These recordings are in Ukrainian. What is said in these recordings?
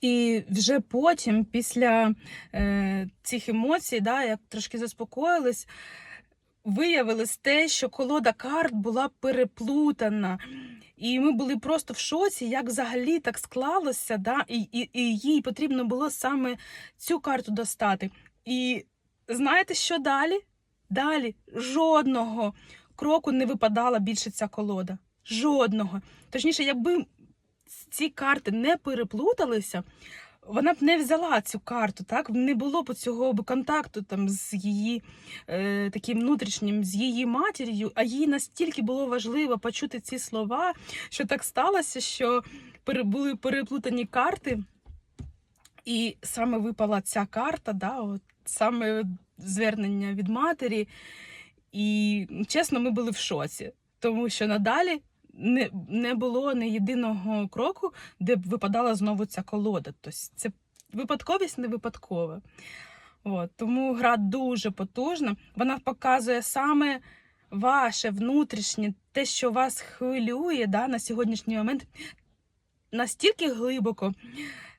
І вже потім, після е, цих емоцій, да, як трошки заспокоїлись, виявилось те, що колода карт була переплутана. І ми були просто в шоці, як взагалі так склалося, да? і, і, і їй потрібно було саме цю карту достати. І знаєте, що далі? Далі жодного кроку не випадала більше ця колода. Жодного. Точніше, якби ці карти не переплуталися, вона б не взяла цю карту, так? Не було б цього б контакту там з її е, таким внутрішнім, з її матір'ю, а їй настільки було важливо почути ці слова, що так сталося, що були переплутані карти, і саме випала ця карта, да, от, саме звернення від матері. І чесно, ми були в шоці, тому що надалі не, не було не єдиного кроку, де б випадала знову ця колода. Тобто це випадковість не випадкова. От, тому гра дуже потужна. Вона показує саме ваше внутрішнє, те, що вас хвилює да, на сьогоднішній момент, настільки глибоко.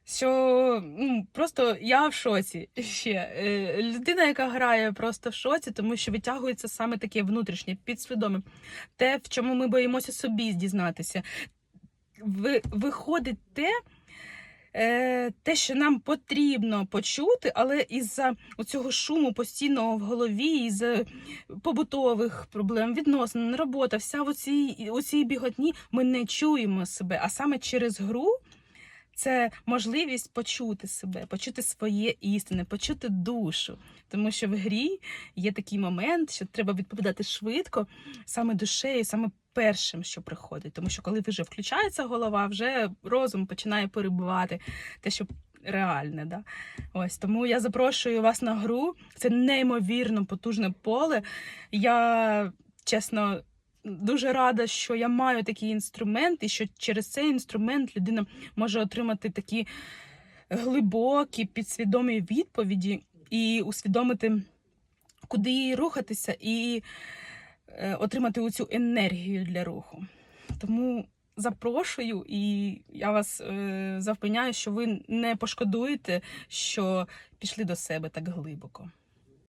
Що ну, просто я в шоці ще. Е, Людина, яка грає, просто в шоці, тому що витягується саме таке внутрішнє, підсвідоме. Те, в чому ми боїмося собі дізнатися. Ви, виходить те, е, те, що нам потрібно почути, але із-за цього шуму постійного в голові, із побутових проблем, відносин, робота, вся у цій біготні ми не чуємо себе. А саме через гру це можливість почути себе, почути своє істини, почути душу. Тому що в грі є такий момент, що треба відповідати швидко, саме душею, саме першим, що приходить. Тому що коли вже включається голова, вже розум починає перебувати те, що реальне. Да? Ось тому я запрошую вас на гру. Це неймовірно потужне поле. Я чесно. Дуже рада, що я маю такий інструмент, і що через цей інструмент людина може отримати такі глибокі, підсвідомі відповіді і усвідомити, куди їй рухатися, і е, отримати цю енергію для руху. Тому запрошую, і я вас е, запевняю, що ви не пошкодуєте, що пішли до себе так глибоко.